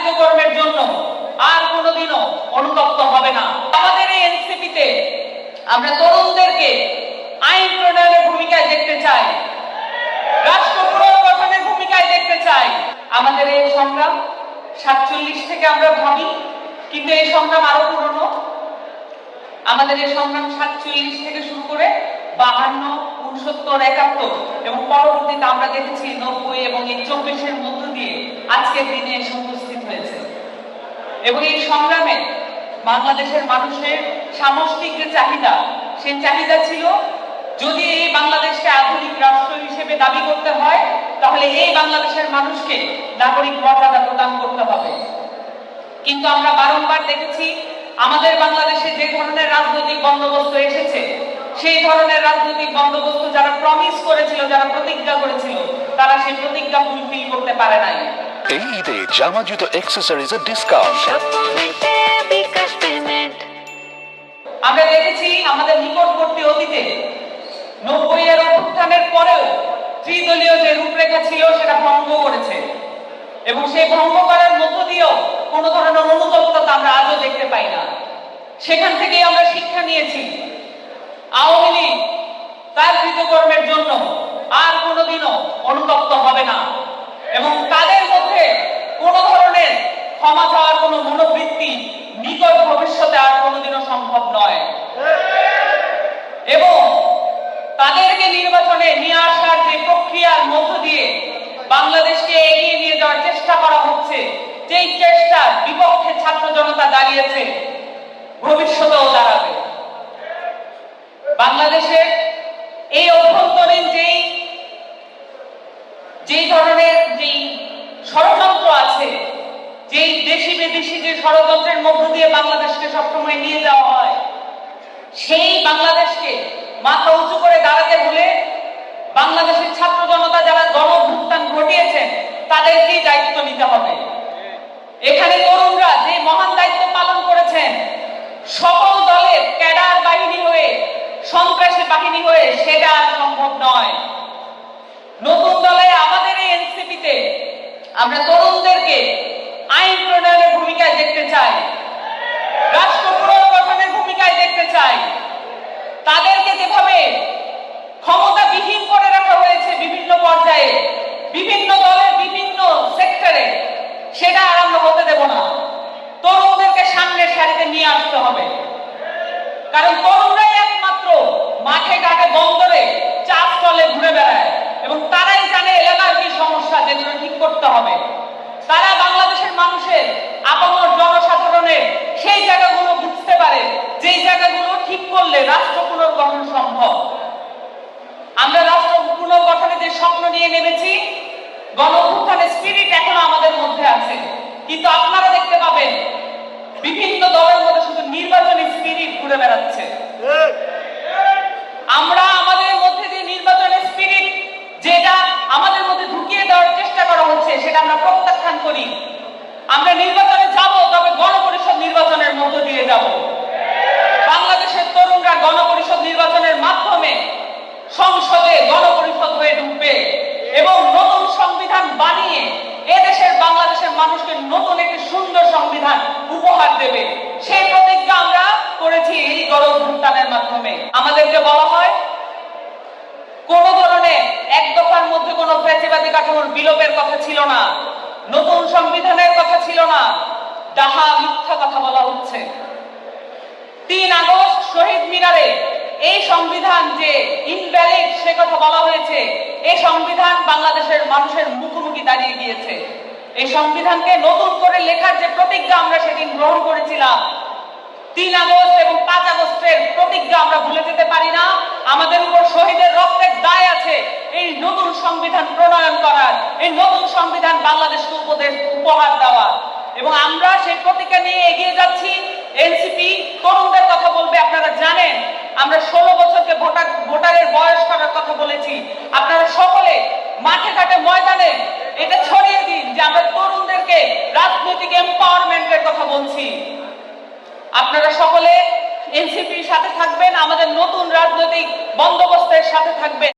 কৃতকর্মের জন্য আর কোনোদিনও অনুতপ্ত হবে না। আমাদের এই এনসিপিতে আমরা তরুণদেরকে আইন প্রণয়নের ভূমিকায় দেখতে চাই। রাষ্ট্র পুনর্গঠনের ভূমিকায় দেখতে চাই। আমাদের এই সংগ্রাম সাতচল্লিশ থেকে আমরা ভাবি, কিন্তু এই সংগ্রাম আরও পুরনো। আমাদের এই সংগ্রাম সাতচল্লিশ থেকে শুরু করে বাহান্ন, উনসত্তর, একাত্তর এবং পরবর্তীতে আমরা দেখেছি নব্বই এবং এই চব্বিশের মধ্য দিয়ে আজকের দিনে হয়েছে এবং এই সংগ্রামে বাংলাদেশের মানুষের সামষ্টিক যে চাহিদা, সেই চাহিদা ছিল যদি এই বাংলাদেশকে আধুনিক রাষ্ট্র হিসেবে দাবি করতে হয়, তাহলে এই বাংলাদেশের মানুষকে নাগরিক মর্যাদা প্রদান করতে হবে। কিন্তু আমরা বারংবার দেখেছি, আমাদের বাংলাদেশে যে ধরনের রাজনৈতিক বন্দোবস্ত এসেছে, সেই ধরনের রাজনৈতিক বন্দোবস্ত যারা প্রমিস করেছিল, যারা প্রতিজ্ঞা করেছিল, তারা সেই প্রতিজ্ঞা ফুলফিল করতে পারে নাই। এই ঈদে জামা জুতো ডিসকাউন্ট স্বপ্নমেতে বিকাশ পেমেন্ট আমরা দেখেছি আমাদের নিকটবর্তী অতীতে নব্বই এর অভ্যুত্থানের পরেও ত্রিদলীয় যে রূপরেখা ছিল, সেটা ভঙ্গ করেছে। এবং সেই ভঙ্গ করার মধ্য দিয়েও কোনো ধরনের অনুতপ্ততা আমরা আজও দেখতে পাই না। সেখান থেকেই আমরা শিক্ষা নিয়েছি, আওয়ামী লীগ তার কৃতকর্মের জন্য আর কোনোদিনও অনুতপ্ত হবে না। এবং তাদের মধ্যে কোনো ধরনের ক্ষমা চাওয়ার কোনো মনোবৃত্তি নিকট ভবিষ্যতে আর কোনোদিনও সম্ভব নয়। এবং তাদেরকে নির্বাচনে নিয়ে আসার যে প্রক্রিয়ার মধ্য দিয়ে বাংলাদেশকে এগিয়ে নিয়ে যাওয়ার চেষ্টা করা হচ্ছে, যেই চেষ্টা বিপক্ষে ছাত্র জনতা দাঁড়িয়েছে, ভবিষ্যতেও দাঁড়াবে। বাংলাদেশের এই অভ্যন্তরীণ যেই যেই ধরনের যেই ষড়যন্ত্র আছে ষড়যন্ত্রের মধ্য দিয়ে বাংলাদেশকে সবসময় নিয়ে যাওয়া হয়। সেই বাংলাদেশকে মাথা উঁচু করে দাঁড়াতে ভুলে বাংলাদেশের ছাত্র জনতা যারা গণভুত্থান ঘটিয়েছেন, তাদেরকেই দায়িত্ব নিতে হবে। এখানে তরুণরা যে মহান দায়িত্ব পালন করেছেন, সকল দলের ক্যাডার বাহিনী হয়ে, সন্ত্রাসী বাহিনী হয়ে, সেটা আর সম্ভব নয়। নতুন দলে আমাদের এই এনসিপিতে আমরা তরুণদেরকে আইন প্রণয়নের ভূমিকায় দেখতে চাই। রাষ্ট্র পুনর্গঠনের ভূমিকায় দেখতে চাই। তাদেরকে যেভাবে ক্ষমতাবিহীন করে রাখা হয়েছে বিভিন্ন পর্যায়ে, বিভিন্ন দলের বিভিন্ন সেক্টরে, সেটা আর আমরা হতে দেব না। তরুণদেরকে সামনের সারিতে নিয়ে আসতে হবে। কারণ তরুণরাই একমাত্র মাঠে ঘাটে বন্দরে চা স্টলে ঘুরে বেড়ায় এবং তারাই জানে এলাকার কি সমস্যা যেগুলো ঠিক করতে হবে। মানুষের আপামর জনসাধারণের সেই জায়গাগুলো বুঝতে পারে, যেই জায়গাগুলো ঠিক করলে রাষ্ট্র পুনর্গঠন সম্ভব। আমরা রাষ্ট্র পুনর্গঠনে যে স্বপ্ন নিয়ে নেমেছি গণ স্পিরিট এখনও আমাদের মধ্যে আছে। কিন্তু আপনারা দেখতে পাবেন, বিভিন্ন দলের মধ্যে শুধু নির্বাচনী স্পিরিট ঘুরে বেড়াচ্ছে। আমরা আমাদের মধ্যে যে নির্বাচনের স্পিরিট যেটা আমাদের মধ্যে ঢুকিয়ে দেওয়ার চেষ্টা করা হচ্ছে, সেটা আমরা প্রত্যাখ্যান করি। আমরা নির্বাচনে যাব, তবে গণপরিষদ নির্বাচনের মধ্য দিয়ে যাব। বাংলাদেশের তরুণরা গণপরিষদ নির্বাচনের মাধ্যমে সংসদে গণপরিষদ হয়ে ঢুকবে এবং নতুন সংবিধান বানিয়ে এদেশের বাংলাদেশের মানুষকে নতুন একটি সুন্দর সংবিধান উপহার দেবে। সেই প্রতিজ্ঞা আমরা করেছি এই গণভুত্থানের মাধ্যমে। আমাদেরকে বলা হয়, কোন ধরনের এক দফার মধ্যে কোনো ফ্যাসিবাদী কাঠামোর বিলোপের কথা ছিল না। নতুন সংবিধানের কথা ছিল না। ডাহা মিথ্যা কথা বলা হচ্ছে। তিন আগস্ট শহীদ মিনারে এই সংবিধান যে ইনভ্যালিড সে কথা বলা হয়েছে, এই সংবিধান বাংলাদেশের মানুষের মুখোমুখি দাঁড়িয়ে গিয়েছে। এই সংবিধানকে নতুন করে লেখার যে প্রতিজ্ঞা আমরা সেদিন গ্রহণ করেছিলাম, তিন আগস্ট এবং পাঁচ আগস্টের প্রতিজ্ঞা আমরা ভুলে যেতে পারি না। আমাদের উপর শহীদের রক্তের দায় আছে এই নতুন সংবিধান প্রণয়ন করার। এই নতুন সংবিধান উপহার দেওয়া। এবং আমরা সেই প্রতিজ্ঞা নিয়ে এগিয়ে যাচ্ছি। এনসিপি তরুণদের কথা বলবে, আপনারা জানেন। আমরা ষোলো বছরকে ভোটার, ভোটারের বয়স করার কথা বলেছি। আপনারা সকলে মাঠে ঘাটে ময়দানে এটা ছড়িয়ে দিন যে আমরা তরুণদেরকে রাজনৈতিক এম্পাওয়ারমেন্টের কথা বলছি। আপনারা সকলে এনসিপির সাথে থাকবেন, আমাদের নতুন রাজনৈতিক বন্দোবস্তের সাথে থাকবেন।